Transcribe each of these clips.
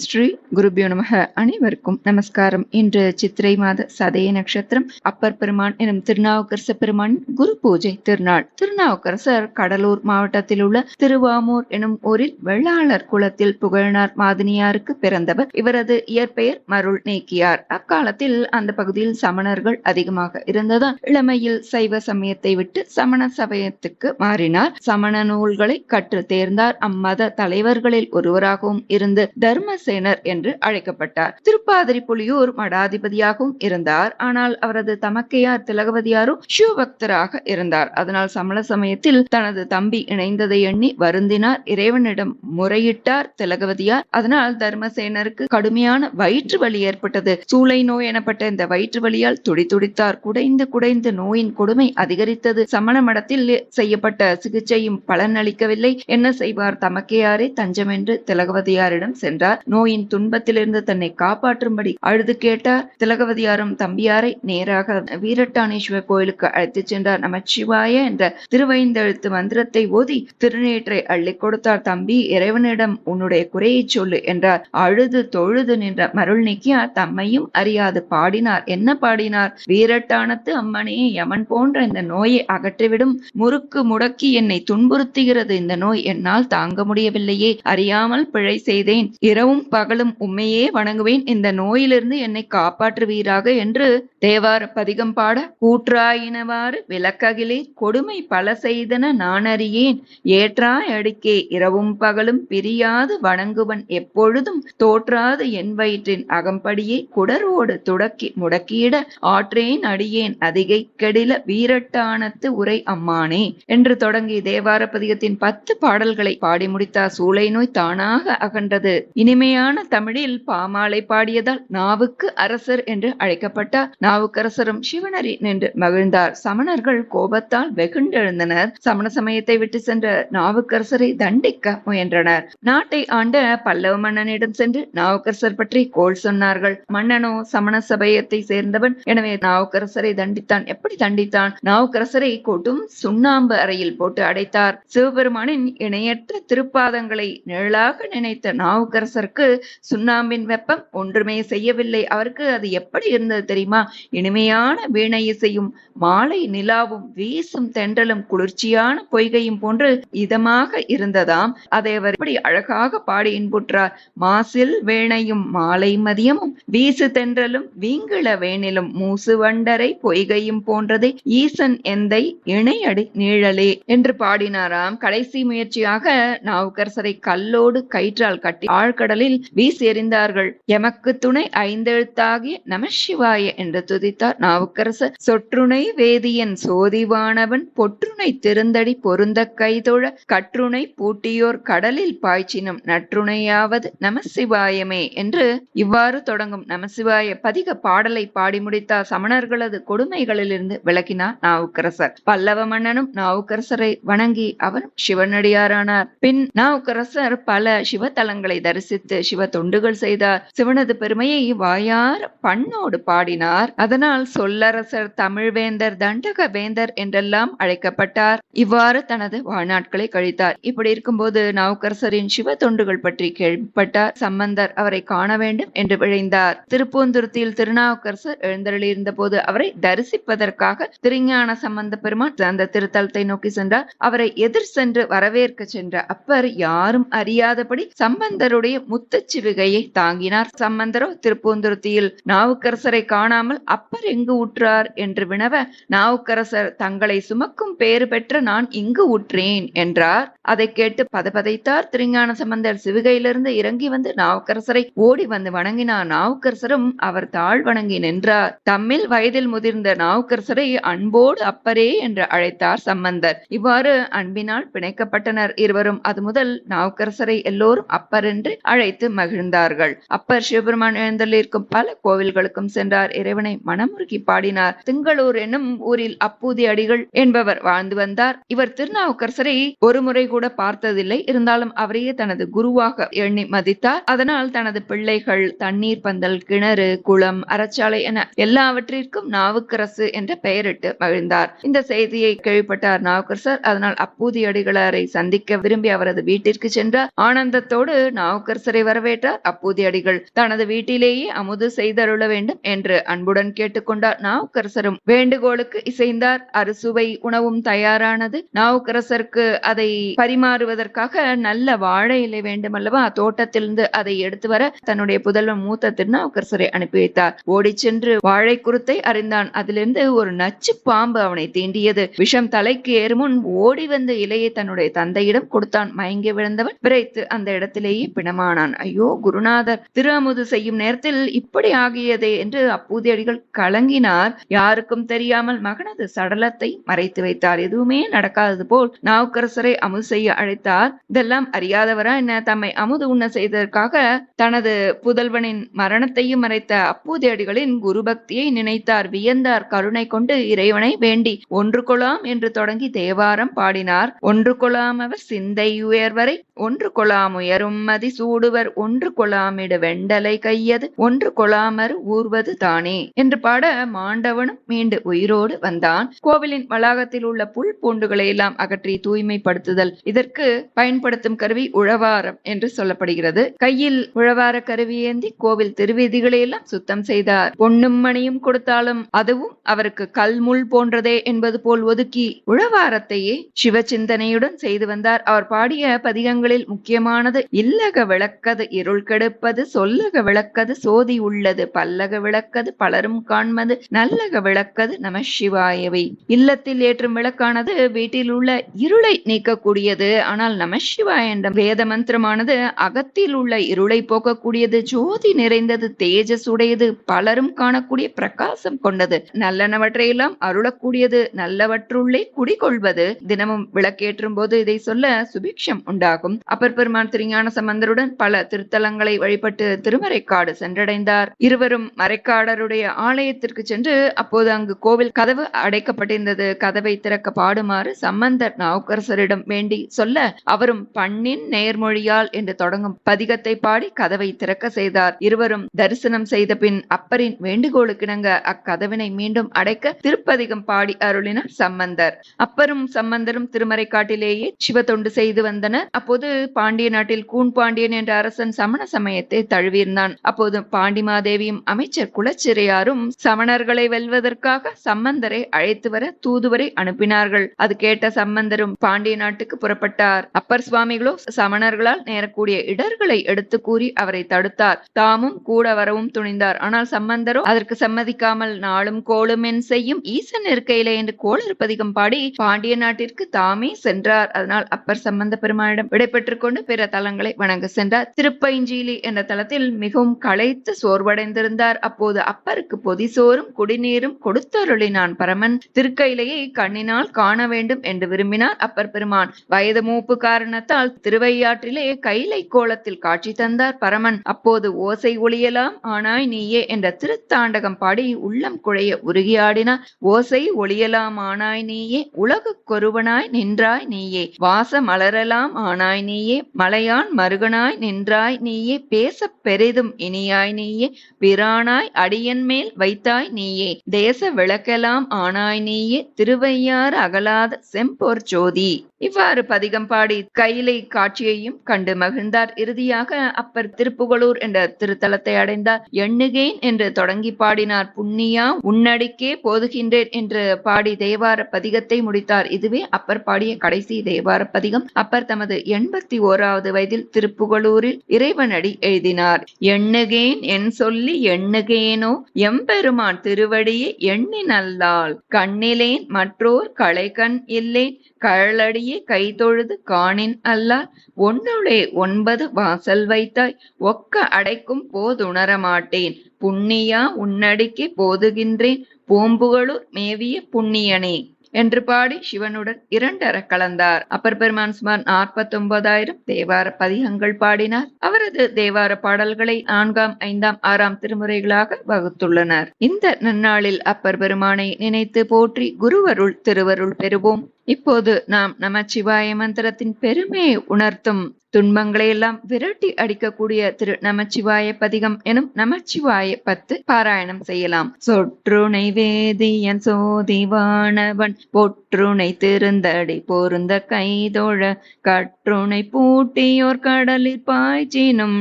ஸ்ரீ குருபியோ நமக. அனைவருக்கும் நமஸ்காரம். இன்று சித்திரை மாத சதய நட்சத்திரம். அப்பர் பெருமான் எனும் திருநாவுக்கரச பெருமான் குரு பூஜை திருநாள். திருநாவுக்கரசர் கடலூர் மாவட்டத்தில் உள்ள திருவாமூர் எனும் ஊரில் வெள்ளாளர் குலத்தில் புகழ்னார் மாதினியாருக்கு பிறந்தவர். இவரது இயற்பெயர் மருள் நீக்கியார். அக்காலத்தில் அந்த பகுதியில் சமணர்கள் அதிகமாக இருந்ததால் இளமையில் சைவ சமயத்தை விட்டு சமண சமயத்துக்கு மாறினார். சமண நூல்களை கற்று தேர்ந்தார். அம்மத தலைவர்களில் ஒருவராகவும் இருந்து தர்ம தர்மசேனர் என்று அழைக்கப்பட்டார். திருப்பாதிரி புலியூர் மடாதிபதியாகவும் இருந்தார். ஆனால் அவரது தமக்கையார் திலகவதியாரும் சிவபக்தராக இருந்தார். அதனால் சமண சமயத்தில் தனது தம்பி இணைந்ததை எண்ணி வருந்தினார். இறைவனிடம் முறையிட்டார் திலகவதியார். அதனால் தர்மசேனருக்கு கடுமையான வயிற்று வலி ஏற்பட்டது. சூளை நோய் எனப்பட்ட இந்த வயிற்று வலியால் துடிதுடித்தார் குடைந்து குடைந்து நோயின் கொடுமை அதிகரித்தது. சமண மடத்தில் செய்யப்பட்ட சிகிச்சையும் பலன் அளிக்கவில்லை என்ன செய்வார் தமக்கையாரே? தஞ்சம் என்று திலகவதியாரிடம் சென்றார். நோயின் துன்பத்திலிருந்து தன்னை காப்பாற்றும்படி அழுது கேட்டார் திலகவதியாரும் தம்பியாரை நேராக வீரட்டானேஸ்வர் கோயிலுக்கு அழைத்துச் சென்றார். நமச்சிவாய என்ற திருவைந்தெழுத்து மந்திரத்தை ஓதி திருநேற்றை அள்ளி கொடுத்தார். தம்பி இறைவனிடம் உன்னுடைய குறையை சொல்லு என்றார். அழுது தொழுது நின்ற மருள் நீக்கியார் தம்மையும் அறியாது பாடினார். என்ன பாடினார்? வீரட்டானத்து அம்மனே யமன் போன்ற இந்த நோயை அகற்றிவிடும் முறுக்கு முடக்கி என்னை துன்புறுத்துகிறது. இந்த நோய் என்னால் தாங்க முடியவில்லையே. அறியாமல் பிழை செய்தேன். இரவும் பகலும் உண்மையே வணங்குவேன். இந்த நோயிலிருந்து என்னை காப்பாற்றுவீராக என்று தேவார பதிகம் பாட கூற்றாயினவாறு விளக்ககிலே கொடுமை பல செய்தன நானறியேன். ஏற்றாய் அடிக்கே இரவும் பகலும் பிரியாது வணங்குவன் எப்பொழுதும். தோற்றாது என் வயிற்றின் அகம்படியே குடரோடு துடக்கி முடக்கியிட ஆற்றேன் அடியேன். அதிகை கெடில வீரட்டானத்து உரை அம்மானே என்று தொடங்கி தேவார பதிகத்தின் பத்து பாடல்களை பாடி முடித்தார். சூளை நோய் தானாக அகன்றது. இனிமே இனிமையான தமிழில் பாமாலை பாடியதால் நாவுக்கு அரசர் என்று அழைக்கப்பட்டார் நாவுக்கரசரும் சிவனரி நின்று மகிழ்ந்தார். சமணர்கள் கோபத்தால் வெகுண்டெழுந்தனர். சமண சமயத்தை விட்டு சென்ற நாவுக்கரசரை தண்டிக்க முயன்றனர். நாட்டை ஆண்ட பல்லவ மன்னனிடம் சென்று நாவுக்கரசர் பற்றி கோல் சொன்னார்கள். மன்னனோ சமண சபையத்தை சேர்ந்தவன். எனவே நாவுக்கரசரை தண்டித்தான். எப்படி தண்டித்தான்? நாவுக்கரசரை கொடும் சுண்ணாம்பு அறையில் போட்டு அடைத்தார். சிவபெருமானின் இணையற்ற திருப்பாதங்களை நிழலாக நினைத்த நாவுக்கரசர் அவருக்கு சுண்ணாம்பின் வெப்பம் ஒன்றுமே செய்யவில்லை. அவருக்கு அது எப்படி இருந்தது தெரியுமா? இனிமையான வீணை இசையும் மாலை நிலாவும் வீசும் தென்றலும் குளிர்ச்சியான பொய்கையும் போன்று இதமாக இருந்ததாம். அதை அவர் எப்படி அழகாக பாடி இன்புற்றார். மாசில் வேணையும் மாலை மதியமும் வீசு தென்றலும் வீங்கிள வேணிலும் மூசு வண்டரை பொய்கையும் போன்றது ஈசன் எந்தை இணையடி நீழலே என்று பாடினாராம். கடைசி முயற்சியாக நாவுக்கரசரை கல்லோடு கயிற்றால் கட்டி ஆழ்கடலில் வீசி எறிந்தார்கள் எமக்கு துணை ஐந்தெழுத்தாகிய நமசிவாய என்று துதித்தார் நாவுக்கரசர். சொற்றுணை வேதியன் சோதிவானவன் பொற்றுணை திருந்தடி பொருந்த கைதொழ கற்றுணை பூட்டியோர் கடலில் பாய்ச்சினும் நற்றுணையாவது நமசிவாயமே என்று இவ்வாறு தொடங்கும் நமசிவாய பதிக பாடலை பாடி முடித்தார் சமணர்களது கொடுமைகளிலிருந்து விளக்கினார் நாவுக்கரசர். பல்லவ மன்னனும் நாவுக்கரசரை வணங்கி அவரும் சிவனடியாரானார். பின் நாவுக்கரசர் பல சிவத்தலங்களை தரிசித்து சிவ தொண்டுகள் செய்தார் சிவனது பெருமையை வாயார் பண்ணோடு பாடினார். அதனால் சொல்லரசர் தமிழ்வேந்தர் தண்டக வேந்தர் என்றெல்லாம் அழைக்கப்பட்டார். இவ்வாறு தனது வாழ்நாட்களை கழித்தார். இப்படி இருக்கும்போது நவுக்கரசரின் சிவ தொண்டுகள் பற்றி கேள்விப்பட்டார். சம்பந்தர் அவரை காண வேண்டும் என்று விழைந்தார். திருப்பூந்துருத்தியில் திருநாவுக்கரசர் எழுந்தருளியிருந்த போது அவரை தரிசிப்பதற்காக திருஞான சம்பந்த பெருமான் அந்த திருத்தலத்தை நோக்கி சென்றார். அவரை எதிர் சென்று வரவேற்க சென்ற அப்பர் யாரும் அறியாதபடி சம்பந்தருடைய முத்தச்சிவிகையை தாங்கினார் சம்பந்தரோ. திருப்பூந்துருத்தியில் நாவுக்கரசரை காணாமல் அப்பர் எங்கு உற்றார் என்று வினவ நாவுக்கரசர் தங்களை சுமக்கும் பேறு பெற்ற நான் இங்கு உற்றேன் என்றார். அதை கேட்டு பதபதைத்தார் திருஞான சம்பந்தர். சிவிகையிலிருந்து இறங்கி வந்து நாவுக்கரசரை ஓடி வந்து வணங்கினார் நாவுக்கரசரும் அவர் தாழ் வணங்கி நின்றார். தம்மில் வயதில் முதிர்ந்த நாவுக்கரசரை அன்போடு அப்பரே என்று அழைத்தார் சம்பந்தர். இவ்வாறு அன்பினால் பிணைக்கப்பட்டனர் இருவரும். அது முதல் நாவுக்கரசரை எல்லோரும் அப்பர் என்று அழைத்து மகிழ்ந்தார்கள். அப்பர் சிவபெருமான் எழுந்தள்ளிருக்கும் பல கோவில்களுக்கும் சென்றார். இறைவனை மனமுருகி பாடினார். திங்களூர் என்னும் ஊரில் அப்பூதி அடிகள் என்பவர் வாழ்ந்து வந்தார். இவர் திருநாவுக்கரசரை ஒரு முறை கூட பார்த்ததில்லை. இருந்தாலும் அவரையே தனது குருவாக எண்ணி மதித்தார். அதனால் தனது பிள்ளைகள் தண்ணீர் பந்தல் கிணறு குளம் அறச்சாலை என எல்லாவற்றிற்கும் நாவுக்கரசு என்ற பெயரிட்டு மகிழ்ந்தார். இந்த செய்தியை கேள்விப்பட்டார் நாவுக்கரசர். அதனால் அப்பூதி அடிகளாரை சந்திக்க விரும்பி அவரது வீட்டிற்கு சென்றார் ஆனந்தத்தோடு நாவுக்கரசரை வரவேற்றார் அப்பூதியடிகள். தனது வீட்டிலேயே அமுது செய்தருள வேண்டும் என்று அன்புடன் கேட்டுக்கொண்டார் நாவுக்கரசரும். வேண்டுகோளுக்கு இசைந்தார் அறுசுவை உணவும் தயாரானது. நாவுக்கரசருக்கு அதை பரிமாறுவதற்காக நல்ல வாழை இலை வேண்டுமல்லவா? தோட்டத்திலிருந்து அதை எடுத்து வர தன்னுடைய புதல்வன் மூத்த திருநாவுக்கரசரை அனுப்பி வைத்தார். ஓடிச் சென்று வாழை குருத்தை அறிந்தான். அதிலிருந்து ஒரு நச்சு பாம்பு அவனை தீண்டியது. விஷம் தலைக்கு ஏறுமுன் ஓடி வந்த இலையை தன்னுடைய தந்தையிடம் கொடுத்தான். மயங்கி விழுந்தவன் விரைத்து அந்த இடத்திலேயே பிணமானான். ஐயோ குருநாதர் திருஅமுது செய்யும் நேரத்தில் இப்படி ஆகியதே என்று அப்பூதியடிகள் கலங்கினார். யாருக்கும் தெரியாமல் மகனது சடலத்தை மறைத்து வைத்தார். எதுவுமே நடக்காதது போல் நாவுக்கரசரை அமுது செய்ய அழைத்தார். இதெல்லாம் அறியாதவரா என்ன? தம்மை அமுது உண்ண செய்ததற்காக தனது புதல்வனின் மரணத்தையும் மறைத்த அப்பூதியடிகளின் குருபக்தியை நினைத்தார். வியந்தார். கருணை கொண்டு இறைவனை வேண்டி ஒன்று கொலாம் என்று தொடங்கி தேவாரம் பாடினார். ஒன்று கொலாம் அவர் சிந்தை உயர்வரை ஒன்று கொலாம் உயரும் மதி சூடுவர் ஒன்று கொலாமிடு வெண்டலை கையது ஒன்று கொலாமர் ஊர்வது தானே? என்று பாட மாண்டவனும் மீண்டு உயிரோடு வந்தான். கோவிலின் வளாகத்தில் உள்ள புல் பூண்டுகளை எல்லாம் அகற்றி தூய்மைப்படுத்துதல் இதற்கு பயன்படுத்தும் கருவி உழவாரம் என்று சொல்லப்படுகிறது. கையில் உழவார கருவி ஏந்தி கோவில் திருவீதிகளை எல்லாம் சுத்தம் செய்தார். பொன்னும் மணியும் கொடுத்தாலும் அதுவும் அவருக்கு கல்முள் போன்றதே என்பது போல் ஒதுக்கி உழவாரத்தையே சிவ சிந்தனையுடன் செய்து வந்தார். அவர் பாடிய பதிகங்களில் முக்கியமானது இல்லக விளக்க விளக்கது இருள் கெடுப்பது சொல்லக விளக்கது சோதி உள்ளது பல்லக விளக்கது பலரும் காண்பது நல்லக விளக்கது நம சிவாயவை. இல்லத்தில் ஏற்றும் விளக்கானது வீட்டில் உள்ள இருளை நீக்கக்கூடியது ஆனால் நம சிவாய என்ற வேத மந்திரமானது அகத்தில் உள்ள இருளை போக்கக்கூடியது ஜோதி நிறைந்தது தேஜஸ் உடையது பலரும் காணக்கூடிய பிரகாசம் கொண்டது. நல்லனவற்றையெல்லாம் அருளக்கூடியது நல்லவற்றுள்ளே குடிகொள்வது. தினமும் விளக்கேற்றும் போது இதை சொல்ல சுபிக்ஷம் உண்டாகும். அப்பர் பெருமான் திருஞான சம்பந்தருடன் பல பல திருத்தலங்களை வழிபட்டு திருமறைக்காடு சென்றடைந்தார். இருவரும் மறைக்காடருடைய ஆலயத்திற்கு சென்று அப்போது அங்கு கோவில் கதவு அடைக்கப்பட்டிருந்தது. கதவை திறக்க பாடுமாறு சம்பந்தர் நாவுக்கரசரிடம் வேண்டி சொல்ல அவரும் பண்ணின் நேர்மொழியால் என்று தொடங்கும் பதிகத்தை பாடி கதவை திறக்க செய்தார். இருவரும் தரிசனம் செய்த பின் அப்பரின் வேண்டுகோளுக்கிணங்க அக்கதவினை மீண்டும் அடைக்க திருப்பதிகம் பாடி அருளினார் சம்பந்தர். அப்பரும் சம்பந்தரும் திருமறைக்காட்டிலேயே சிவ தொண்டு செய்து வந்தனர். அப்போது பாண்டிய நாட்டில் கூன் பாண்டியன் என்ற அரசன் சமண சமயத்தை தழுவியிருந்தான். அப்போது பாண்டிமாதேவியும் அமைச்சர் குலச்சிறையாரும் சமணர்களை வெல்வதற்காக சம்பந்தரை அழைத்து வர தூதுவரை அனுப்பினார்கள். அது கேட்ட சம்பந்தரும் பாண்டிய நாட்டுக்கு புறப்பட்டார். அப்பர் சுவாமிகளோ சமணர்களால் நேரக்கூடிய இடர்களை எடுத்து கூறி அவரை தடுத்தார். தாமும் கூட வரவும் துணிந்தார். ஆனால் சம்பந்தரோ அதற்கு சம்மதிக்காமல் நாளும் கோளும் என் செய்யும் ஈசன் இருக்கையிலே என்று கோளர் பாடி பாண்டிய நாட்டிற்கு தாமே சென்றார். அதனால் அப்பர் சம்பந்த பெருமானிடம் விடைபெற்றுக் கொண்டு பிற தலங்களை வணங்க சென்றார். திருப்பைஞ்சீலி என்ற தளத்தில் மிகவும் களைத்து சோர்வடைந்திருந்தார். அப்போது அப்பருக்கு பொதிசோறும் குடிநீரும் கொடுத்தருளினான் பரமன் திருக்கையிலேயே கண்ணினால் காண வேண்டும் என்று விரும்பினார். அப்பர் பெருமான் வயது மூப்பு காரணத்தால் திருவையாற்றிலே கைலை கோலத்தில் காட்சி தந்தார் பரமன். அப்போது ஓசை ஒளியலாம் ஆனாய் நீயே என்ற திருத்தாண்டகம் பாடி உள்ளம் குழைய உருகியாடினார் ஓசை ஒளியலாம் ஆனாய் நீயே உலகுக் கொருவனாய் நின்றாய் நீயே. வாச மலரலாம் ஆனாய் நீயே மலையான் மருகனாய் நின்றாய் நீயே பேசப் பெரிதும் இனியாய் நீயே பிரானாய் அடியன் மேல் வைத்தாய் நீயே தேச விளக்கெல்லாம் ஆனாய் நீயே திருவையாறு அகலாத செம்பொற் ஜோதி. இவ்வாறு பதிகம் பாடி கையிலை காட்சியையும் கண்டு மகிழ்ந்தார். இறுதியாக அப்பர் திருப்புகழூர் என்ற திருத்தலத்தை அடைந்தார். எண்ணுகேன் என்று தொடங்கி பாடினார். புண்ணியா உன்னடிக்கே போதுகின்றேன் என்று பாடி தேவார பதிகத்தை முடித்தார். இதுவே அப்பர் பாடிய கடைசி தேவார பதிகம். அப்பர் தமது எண்பத்தி ஓராவது வயதில் திருப்புகழூரில் இறைவனடி எழுதினார். எண்ணுகேன் என் சொல்லி எண்ணுகேனோ? எம்பெருமான் திருவடியே எண்ணி நல்லாள் கண்ணிலேன் மற்றோர் களைகண் இல்லேன் கழலடியே கைதொழுது காணின் அல்லால் ஒன்றுளே ஒன்பது வாசல் வைத்தாய் ஒக்க அடைக்கும் போதுணரமாட்டேன் புண்ணியா உன்னடிக்கு போதுகின்றேன். பூம்புகளூர் மேவிய புண்ணியனே. என்று பாடி சிவனுடன் இரண்டர கலந்தார். அப்பர் பெருமான் சுமார் நாற்பத்தி ஒன்பதாயிரம் தேவார பதிகங்கள் பாடினார். அவரது தேவார பாடல்களை நான்காம் ஐந்தாம் ஆறாம் திருமுறைகளாக வகுத்துள்ளனர். இந்த நன்னாளில் அப்பர் பெருமானை நினைத்து போற்றி குருவருள் திருவருள் பெறுவோம். இப்போது நாம் நமச்சிவாய மந்திரத்தின் பெருமையை உணர்த்தும் துன்பங்களை எல்லாம் விரட்டி அடிக்கக்கூடிய திரு நமச்சிவாய பதிகம் எனும் நமச்சிவாய பத்து பாராயணம் செய்யலாம். சொற்றுணை வேதியன் சோதிவானவன் பொற்றுணை திருந்தடி பொருந்த கைதொழ கற்றுணை பூட்டியோர் கடலில் பாய்ச்சினும்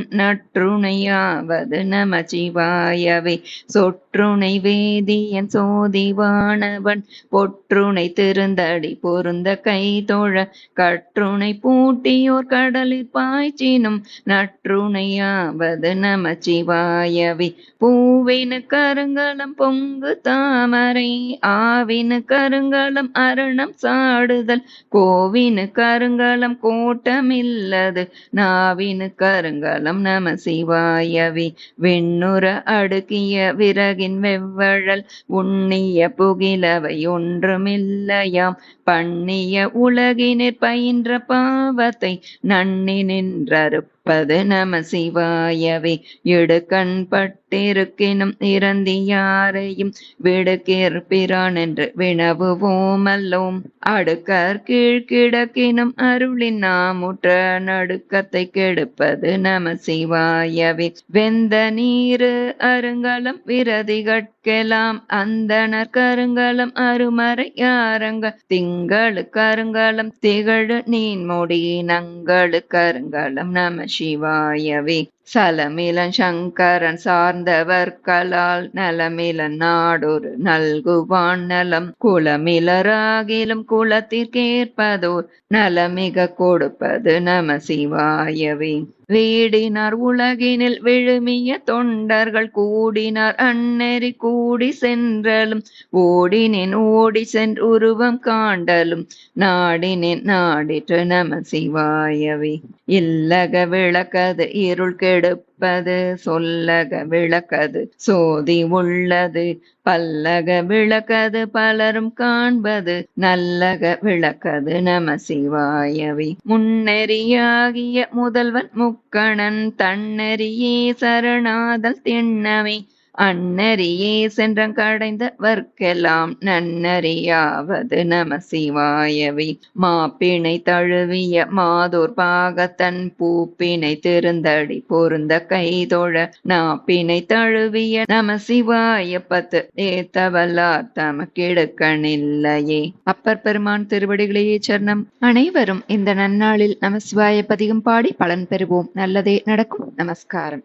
நற்றுணையாவது நமச்சிவாயவை சொற்றுணை வேதியன் சோதிவானவன் பொற்றுணை திருந்தடி பொருந்த கை தோழ கற்றுணை பூட்டியோர் கடலில் பாய்ச்சினும் நற்றுணையாவது நமச்சிவாயவே. பூவின கருங்கலம் பொங்கு தாமரை ஆவின கருங்கலம் அரணம் சாடுதல் கோவின கருங்கலம் கோட்டமில்லது நாவினு கருங்கலம் நம சிவாயவி வெண்ணுற அடுக்கிய விறகின் வெவ்வழல் உண்ணிய புகிலவை ஒன்றுமில்லையாம் பண் பண்ணிய உலகினிற் பயின்ற பாவத்தை நன்னி நின்றறுப்பது நம சிவாயவே. இடுக்கண் பட்டிருக்கினும் இறந்தி யாரையும் விடுக்கிற்பிரான் என்று வினவுவோம் அல்லோம். அடுக்கர் கீழ் கிடக்கினும் அருளின் நாமுற்ற நடுக்கத்தை கெடுப்பது நம சிவாயவே. வெந்த நீரு அருங்கலம் விரதிகட்கெலாம் அந்தனர் கருங்கலம் அருமறை யாரங்க திங்களு கருங்கலம் திகழு நீன் முடி நங்களு கருங்கலம் நம சிவாயவே. சலமிலன் சங்கரன் சார்ந்தவர்களால் நலமிலன் நாடொரு நல்குவான் நலம். குலமிலராகிலும் குலத்திற்கேற்பதோர் நலமிக கொடுப்பது நம சிவாயவே. வீடினார் உலகினில் விழுமிய தொண்டர்கள் கூடினார் அந்நெறி கூடி சென்றலும் ஓடினேன் ஓடி சென்று உருவம் காண்டலும் நாடினேன் நாடிற்று நம சிவாயவே. இல்லக விளக்கது இருள் கெடுப்பு கெடுப்பது சொல்லக விளக்கது. சோதி உள்ளது பல்லக விளக்கது பலரும் காண்பது. நல்லக விளக்கது நம சிவாயவி. முன்னெறியாகிய முதல்வன் முக்கணன் தன்னெறியே சரணாதல் திண்ணமே அந்நறியே சென்றங்கடைந்தவர்க்கெல்லாம் நன்னறியாவது நம சிவாயவி மாப்பிணை தழுவிய மாதோர் பாகத்தன் பூப்பினை திருந்தடி பொருந்த கைதொழ நாப்பினை தழுவிய நம சிவாய பத்து ஏத்தவல்லார் தமக்கிடுக்கணில்லையே. அப்பர் பெருமான் திருவடிகளையே சரணம். அனைவரும் இந்த நன்னாளில் நமசிவாய பதிகம் பாடி பலன் பெறுவோம். நல்லதே நடக்கும். நமஸ்காரம்.